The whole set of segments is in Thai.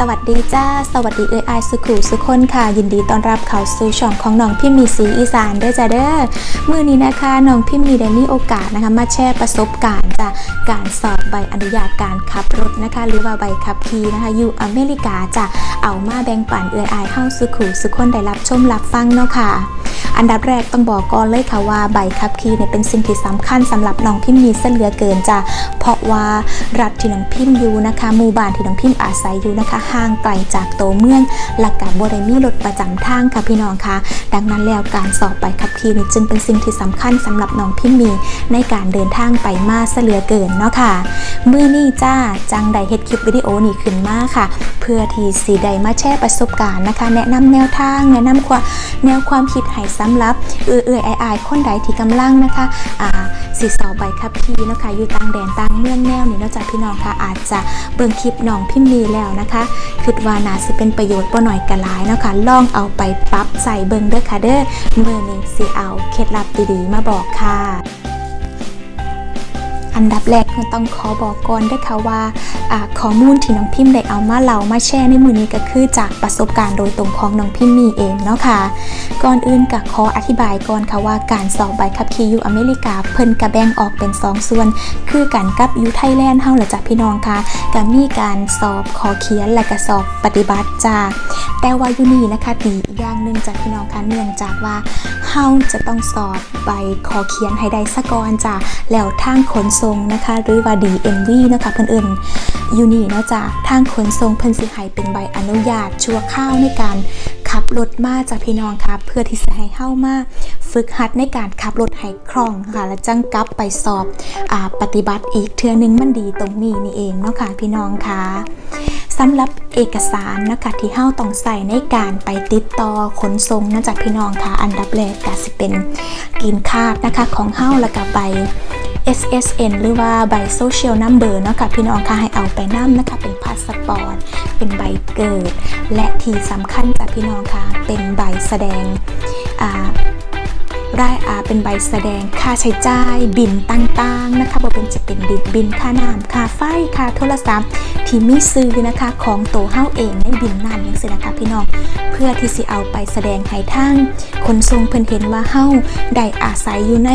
สวัสดีจ้า สวัสดีเอ้ยอายสุขุสุคนค่ะ ยินดีต้อนรับเข้าสู่ช่องของน้องพิมมีสีอีสานเด้อจ้าเด้อมื้อนี้นะคะน้องพิมมีได้มีโอกาสนะคะมาแชร์ประสบการณ์จากการสอบใบอนุญาตการขับรถนะคะ หรือว่าใบขับขี่นะคะอยู่อเมริกาจะเอามาแบ่งปันเอ้ยอายเฮาสุขุสุคนได้รับชมรับฟังเนาะค่ะ อันดับแรกต้องบอกก่อนเลยค่ะว่าใบขับขี่เนี่ยเป็นสิ่งที่สำคัญสำหรับน้องพิมพ์มีเสเหลือเกินจ้ะเพราะว่ารัฐที่น้องพิมพ์อยู่นะคะหมู่บ้านที่น้องพิมพ์อาศัยอยู่นะคะห่างไกลจากโตเมืองหลักการบริมีรถประจำทางค่ะพี่น้องคะดังนั้นแล้วการสอบใบขับขี่นี่จึงเป็นสิ่งที่สำคัญสำหรับน้องพิมพ์มีในการเดินทางไปมาเสเหลือเกินเนาะค่ะเมื่อนี้จ้าจังได้เฮ็ดคลิปวิดีโอนี้ขึ้นมาค่ะ เพื่อที่สีใดมาแชร์ประสบการณ์นะคะ แนะนำแนวทางแนะนำความแนวความคิดให้สำรับเอื่อเอื้ออายๆคนใดที่กำลังนะคะอ่าสีสอใบขับขี่นะคะอยู่ต่างแดนต่างเมืองแนวนี้นอกจากพี่น้องค่ะอาจจะเบิ่งคลิปน้องพิมพ์ีแล้วนะคะคิดว่าน่าสิเป็นประโยชน์บ่หน่อยกะหลายนะคะลองเอาไปปรับใส่เบิ่งเด้อค่ะเด้อเมื่อนี้สิเอาเคล็ดลับดีๆมาบอกค่ะ อันดับแรกคือต้องขอบอกก่อนด้วยค่ะว่าข้อมูลที่น้องพิมพ์ได้เอามาเล่ามาแชร์ในมือนี้ก็คือจากประสบการณ์โดยตรงของน้องพิมพ์มีเองเนาะค่ะ ก่อนอื่นก็ขออธิบายก่อนค่ะว่าการสอบใบขับขี่อยู่อเมริกาเพิ่นกระแบ่งออกเป็น 2 ส่วน คือการกับอยู่ไทยแลนด์เฮาแหละจ้ะพี่น้องค่ะก็มีการสอบขอเขียนและก็สอบปฏิบัติจ้าแต่ว่าอยู่นี่นะคะดีอีกอย่างหนึ่งจ้ะพี่น้องค่ะเนื่องจากว่าเฮาจะต้องสอบใบขอเขียนให้ได้สะก่อนจ้ะแล้วทางขนส่งนะคะหรือว่า DMV นะคะเพิ่นเอิ้นอยู่นี่นะจ้ะทางขนส่งเพิ่นสิให้เป็นใบอนุญาตชั่วคราวในการขับรถมาจากพี่น้องค่ะเพื่อที่จะให้เฮามาฝึกหัดในการขับรถให้คล่องค่ะ แล้วจังกลับไปสอบอปฏิบัติอีกเทื่อนึงมันดีตรงนี้นี่เองเนาะค่ะพี่น้องค่ะสำหรับเอกสารนะคะที่เฮาต้องใส่ในการไปติดต่อขนส่งนะจากพี่น้องค่ะอันดับแรกก็สิเป็นกินคาดนะคะของเฮาแล้วก็ใบ SSN หรือว่าใบ Social Number เนาะค่ะพี่น้องค่ะให้เอาไปนํนะคะเป็นพาสปอร์ตเป็นใบเกิด และที่สำคัญจากพี่น้องค่ะเป็นใบแสดงอ่า รายอาเป็นใบแสดงค่าใช้จ่าย บินต่างๆนะคะบ่เป็นจะเป็นบินบินค่าน้ำค่าไฟค่าโทรศัพท์ที่มีซื้อนะคะของโตเฮ้าเองในบินนั้นจังซี่นะคะพี่น้องเพื่อที่สิเอาไปแสดงให้ทางคนทรงเพิ่นเห็นว่าเฮ้าได้อาศัยอยู่ใน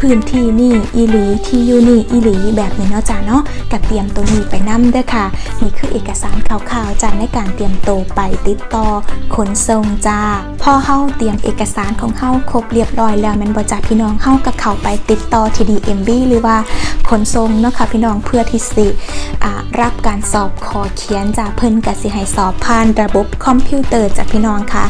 พื้นที่นี่อีหลีที่อยู่นี่อีหลีแบบนี้เนาะจ้าเนาะกับเตรียมตัวนี้ไปนํเด้อค่ะนี่คือเอกสารคร่าวๆจ้าในการเตรียมตัวไปติดต่อขนส่งจ้าพอเฮ้าเตรียมเอกสารของเฮ้าครบเรียบร้อยแล้วแมันบ่จ้าพี่น้องเฮาก็เข้าไปติดต่อที่ DMV หรือว่าขนส่งเนาะค่ะพี่น้องเพื่อที่สิรับการสอบขอเขียนจ้าเพิ่นกสิให้สอบผ่านระบบคอมพิวเตอร์จ้าพี่น้องค่ะ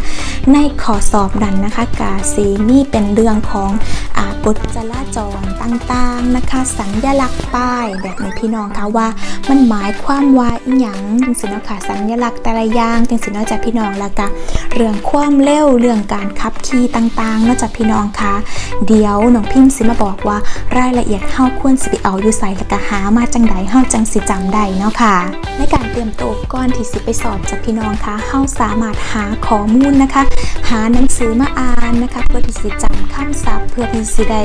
ในขอสอบนั้นนะคะกาซีมีเป็นเรื่องของอกฎจราจรต่างๆนะคะ สัญลักษณ์ป้ายแบบนี้พี่น้องคะว่ามันหมายความว่าอีหยังจังสิเนาะค่ะสัญลักษณ์แต่ละอย่างจังสิเนาะจ้ะพี่น้องแล้วก็เรื่องความเร็วเรื่องการขับขี่ต่างๆเนาะจ้ะพี่น้องคะ เดี๋ยวน้องพิมพ์สิมาบอกว่ารายละเอียดเฮาควรสิไปเอาอยู่ใส่แล้วก็หามาจังใดเฮาจังสิจำได้เนาะค่ะ ในการเตรียมตัวก่อนที่สิไปสอบจากพี่น้องคะเฮาสามารถหาข้อมูลนะคะ หาหนังสือมาอ่านนะคะ เพื่อที่สิจำคำศัพท์เพื่อที่สิได้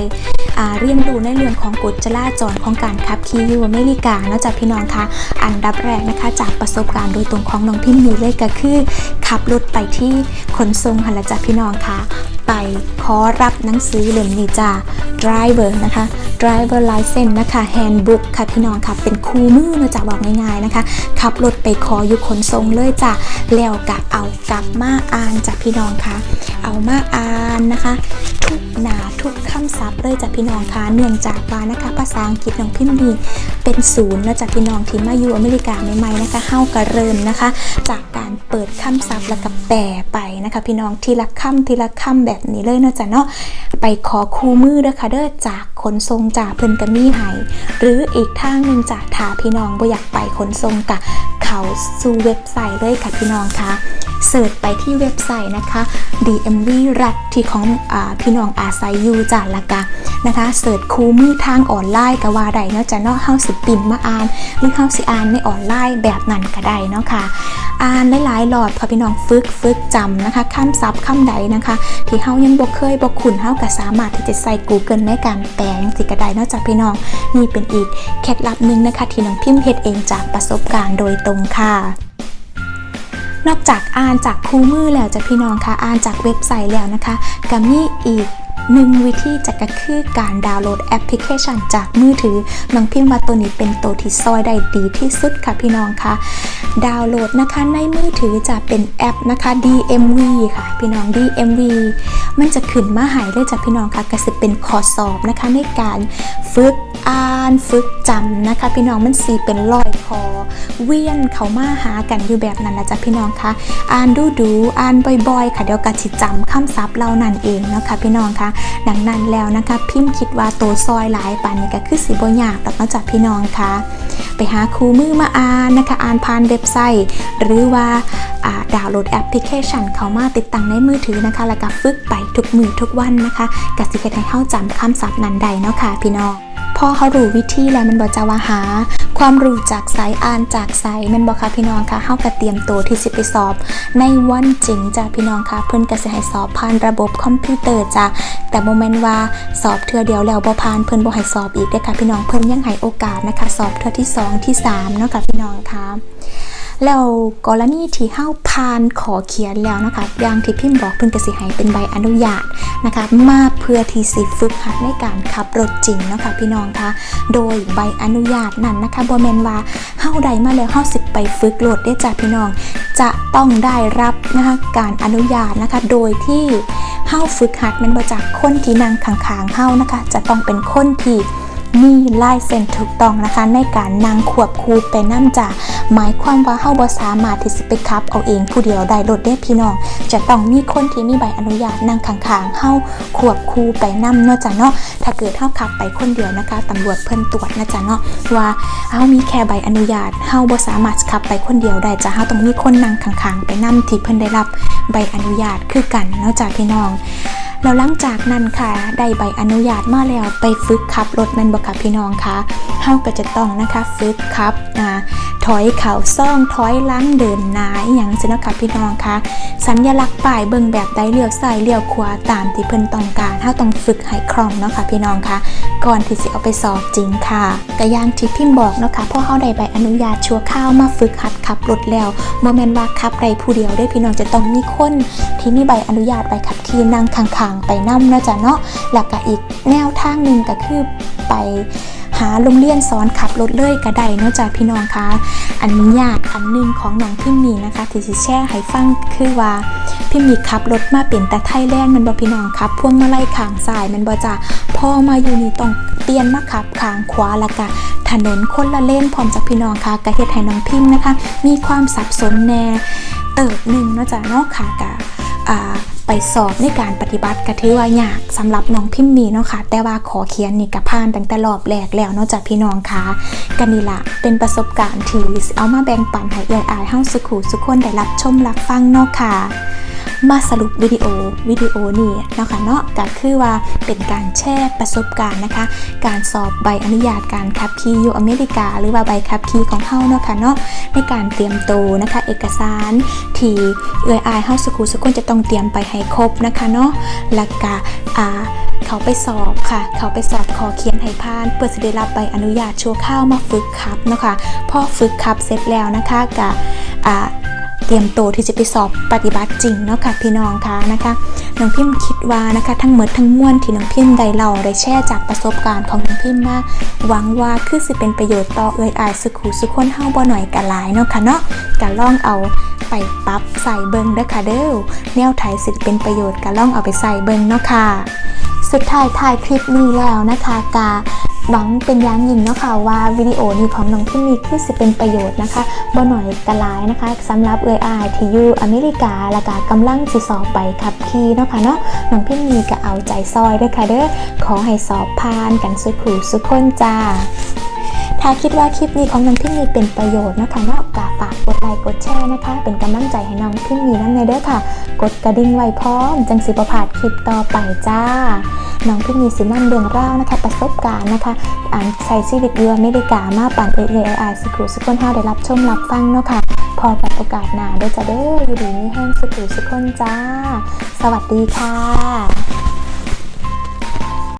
เรียนรู้ในเรื่องของกฎจราจรของการขับขี่อยู่อเมริกาเนาะจากพี่น้องคะอันดับแรกนะคะ จากประสบการณ์โดยตรงของน้องพิมพ์อยู่เลยก็คือ ขับรถไปที่ขนส่งหันละจากพี่น้องคะไปขอรับหนังสือเล่มนี้จ้า driver นะคะ driver license นะคะ handbook ค่ะพี่น้องค่ะเป็นคู่มือเนาะจะบอกง่ายๆนะคะ ขับรถไปขออยู่ขนส่งเลยจ้ะแล้วกะเอากลับมาอ่านจากพี่น้องค่ะ เอามาอ่านนะคะ ทุกหนาทุกคำศัพท์เลยจากพี่ี่น้องคะเนื่องจากว่านะคะ ภาษาอังกฤษน้องพิมพ์ดีเป็นศูนย์แล้วจากพี่น้องที่มาอยู่อเมริกาใหม่ๆนะคะเข้ากระเริ่มนะคะ จากการเปิดคำศัพท์แล้วก็แปลไปนะคะ พี่น้องทีละคำทีละคำแบบนี้เลยนาะจ้ะเนาะไปขอคู่มือเด้อค่ะเด้อจากขนส่งจากเพิ่นกะมีให้หรืออีกทางหนึ่งจากถาพี่น้องบ่อยากไปขนส่งกะ เขาสู่เว็บไซต์เลยค่ะพี่น้องคะเสิร์ชไปที่เว็บไซต์นะคะ DMV รัฐที่ของอพี่น้องอาศัยอยู่จ้ะละกะนะคะเสิร์ชคู่มือทางออนไลน์ก็ว่าได้เนาะจะนาะเฮาสิปิ่นมาอ่านหรือเฮาสิอ่านในออนไลน์แบบนั้นก็ได้เนาะค่ะอ่านหลายๆหลอดพอพี่น้องฝึกฝึกจำนะคะคำศัพท์คำใดนะคะ ที่เฮายังบ่เคยบ่คุ้นเฮาก็สามารถที่จะใส่ Google ในการแปลงสิก็ได้นอกจากพี่น้องนี่เป็นอีกเคล็ดลับหนึ่งนะคะ ที่น้องพิมพ์เฮ็ดเองจากประสบการณ์โดยตรงค่ะ นอกจากอ่านจากคู่มือแล้วจะพี่น้องคะอ่านจากเว็บไซต์แล้วนะคะก็มีอีกหนึ่งวิธีจะก็คือการดาวน์โหลดแอปพลิเคชันจากมือถือน้องพิมพ์ว่าตัวนี้เป็นตัวที่ซอยได้ดีที่สุดค่ะพี่น้องคะดาวน์โหลดนะคะในมือถือจะเป็นแอปนะคะ DMV ค่ะ พี่น้อง DMV มันจะขึ้นมาหายเลยจากพี่น้องค่ะก็จะเป็นข้อสอบนะคะในการฝึก อ่านฝึกจำนะคะ พี่น้องมันสีเป็นรอยคอ เวียนเขามาหากันอยู่แบบนั้นนะจ๊ะพี่น้องคะอ่านดูดูอ่านบ่อยๆ ค่ะเดี๋ยวกะสิจำคำศัพท์เหล่านั้นเองเนาะคะพี่น้องคะดังนั้นแล้วนะคะ พิมพ์คิดว่าตัวซอยหลายปานนี้ก็คือสิบ่ยากดอกเนะจ๊ะพี่น้องคะไปหาครูมือมาอ่านนะคะอ่านผ่านเว็บไซต์ หรือว่าดาวน์โหลดแอปพลิเคชัน เขามาติดตั้งในมือถือนะคะ แล้วก็ฝึกไปทุกมือทุกวันนะคะกสิเฮ็ดให้เข้าจำคำศัพท์นั้นได้เนาะค่ะพี่น้องพอเขารู้วิธีแล้วมันบอกจะว่าหา ความรู้จากสายอ่านจากสายมันบอกค่ะพี่น้องค่ะเข้ากับเตรียมตัวที่สิไปสอบ ในวันจริงจ้ะพี่น้องค่ะเพื่อนกระสิให้สอบผ่านระบบคอมพิวเตอร์จ้ะแต่โมเมนต์ว่าสอบเทือเดียวแล้วบ่ผ่านเพื่อนบ่ให้สอบอีกเด้ค่ะพี่น้องเพิ่นยังให้โอกาสนะคะ สอบเทือที่สองที่สามเนาะค่ะพี่น้องค่ะ แล้วกรณีที่เฮ้าพานขอเขียนแล้วนะคะ อย่างที่พิมพ์บอกเพิ่นกสิให้เป็นใบอนุญาตนะคะ มาเพื่อที่สิฝึกหัดในการขับรถจริงนะคะพี่น้องคะโดยใบอนุญาตนั้นนะคะบ่แม่นว่าเฮาได้มาแล้วเฮาสิไปฝึกรถได้จ้ะพี่น้อง จะต้องได้รับนะคะการอนุญาตนะคะ โดยที่เฮาฝึกหัดมันบ่จากคนที่นั่งข้างๆเฮานะคะ จะต้องเป็นคนที่มีลายเซ็นถูกต้องนะคะในการนางขวบคูไปน้ำจ่า หมายความว่าเฮาบ่สามารถที่สิไปขับเอาเองผู้เดียวได้รถได้พี่น้อง จะต้องมีคนที่มีใบอนุญาตนั่งข้างๆเฮาขวบคูไปนํเนาะจ้ะเนาะถ้าเกิดเฮาขับไปคนเดียวนะคะตำรวจเพิ่นตรวจนะจ๊ะเนาะว่าเฮามีแค่ใบอนุญาตเฮาบ่สามารถขับไปคนเดียวได้จ้ะเฮาต้องมีคนนั่งข้างๆไปนํที่เพิ่นได้รับใบอนุญาตคือกันเนาะจ้ะพี่น้อง แล้วหลังจากนั้นค่ะได้ใบอนุญาตมาแล้วไปฝึกขับรถแมนบค่ะพี่น้องคะเฮาก็จะต้องนะคะฝึกขับอ่าถอยเข่าซ่องถอยล้างเดินหน้าอย่างสินะคะพี่น้องคะสัญลักษณ์ป้ายเบิ่งแบบใดเลี้ยวซ้ายเลี้ยวขวาตามที่เพิ่นต้องการเฮาต้องฝึกให้คล่องเนาะค่ะพี่น้องคะก่อนที่สิเอาไปสอบจริงค่ะก็อย่างที่พิมพ์บอกเนาะค่ะพอเฮาได้ใบอนุญาตชั่วคราวมาฝึกหัดขับรถแล้วบ่แม่นว่าขับได้ผู้เดียวได้พี่น้องจะต้องมีคนที่มีใบอนุญาตใบขับขี่นั่งข้างๆไปนั่เนาะจ้ะเนาะแล้วก็อีกแนวทางหนึ่งก็คือไปหาโรงเรียนสอนขับรถเลยก็ได้เนาะจ้ะพี่น้องคะอันนี้ยากอันหนึงของน้องพิมมีนะคะที่สิแชร์ให้ฟังคือว่าพิมมีขับรถมาเป็นแต่ไทยแลนด์มันบ่พี่น้องครับพวงมาลัยขางซ้ายมันบ่จ้ะพอมาอยู่นี่ต้องเปลี่ยนมาขับขางขวาล้วก็ถนนคนละเล่นพร้อมจากพี่น้องค่ะก็เฮ็ดให้น้องพิมนะคะ มีความสับสนแน่เติบหนึ่งนาะจ้ะเนาะค่ะกะอ่า ไปสอบในการปฏิบัติก็ถือว่ายากสำหรับน้องพิมพ์มีเนาะค่ะแต่ว่าขอเขียนนี่กับผ่านตั้งแต่รอบแรกแล้วเนอกจากพี่น้องค่ะกันนี่ละเป็นประสบการณ์ที่เอามาแบ่งปันให้เอื้ออายเฮาสุขูสุขคนได้รับชมรับฟังเนาะค่ะ มาสรุปวิดีโอวิดีโอนี่นะคะเนาะก็คือว่าเป็นการแชร์ประสบการณ์นะคะ การสอบใบอนุญาตการขับขี่อยู่อเมริกา หรือว่าใบขับขี่ของเฮาเนาะค่ะเนาะในการเตรียมตัวนะคะ เอกสารที่เอื้ออายเฮาสุขุสุขคนจะต้องเตรียมไปให้ครบนะคะเนาะแล้วก็อ่าเขาไปสอบค่ะ เขาไปสอบขอเขียนให้ผ่าน เพื่อจะได้รับใบอนุญาตชั่วข้าวมาฝึกขับเนาะค่ะพอฝึกขับเสร็จแล้วนะคะกับอ่า รียมตัวที่จะไปสอบปฏิบัติจริงเนาะค่ะพี่น้องคะนะคะน้องพิมพ์คิดว่านะคะทั้งหมดทั้งมวลที่น้องพิมพ์ได้เล่าได้แชร์จากประสบการณ์ของน้องพิมพ์มาหวังว่าคือสิเป็นประโยชน์ต่อเอ่ยอายสุขูสุขคนเฮาบ่หน่อยกะหลายเนาะค่ะเนาะกะล่องเอาไปปรับใส่เบิงเด้อค่ะเด้อแนวไทยสิเป็นประโยชน์กะล่องเอาไปใส่เบิงเนาะค่ะ สุดท้ายถ่ายคลิปนี้แล้วนะคะกา หวังเป็นยังยิ่งเนาะค่ะว่าวิดีโอนี้ของน้องพิมมีคือสิเป็นประโยชน์นะคะบ่หน่อยกระลายนะคะสำหรับเอ่ยอายที่อยู่อเมริกาและกากำลังสิสอบไปขับขี่เนาะค่ะเนาะน้องพิมมีก็เอาใจซอยด้อค่ะเด้อขอให้สอบผ่านกันสุขุสุขคนจ้าถ้าคิดว่าคลิปนี้ของน้องพิมมีเป็นประโยชน์นะคะเนาะก็ฝากกด ไลค์กดแชร์นะคะ เป็นกำลังใจให้น้องพิมมีนั่นเลยเด้อค่ะ กดกระดิ่งไว้พร้อม จังสิประพาดคลิปต่อไปจ้า น้องพิมมีสินำเรื่องรานะคะ ประสบการณ์นะคะอ่านใส่ชีวิตอยู่อเมริกามาปั่นเอเอไอสกูสกุลห้าได้รับชมรับฟังเนาะค่ะ พอกับโอกาสหน้าเด้อจ้าเด้ออยู่ดีมีแห้งสุขุสุขคนจ้า สวัสดีค่ะ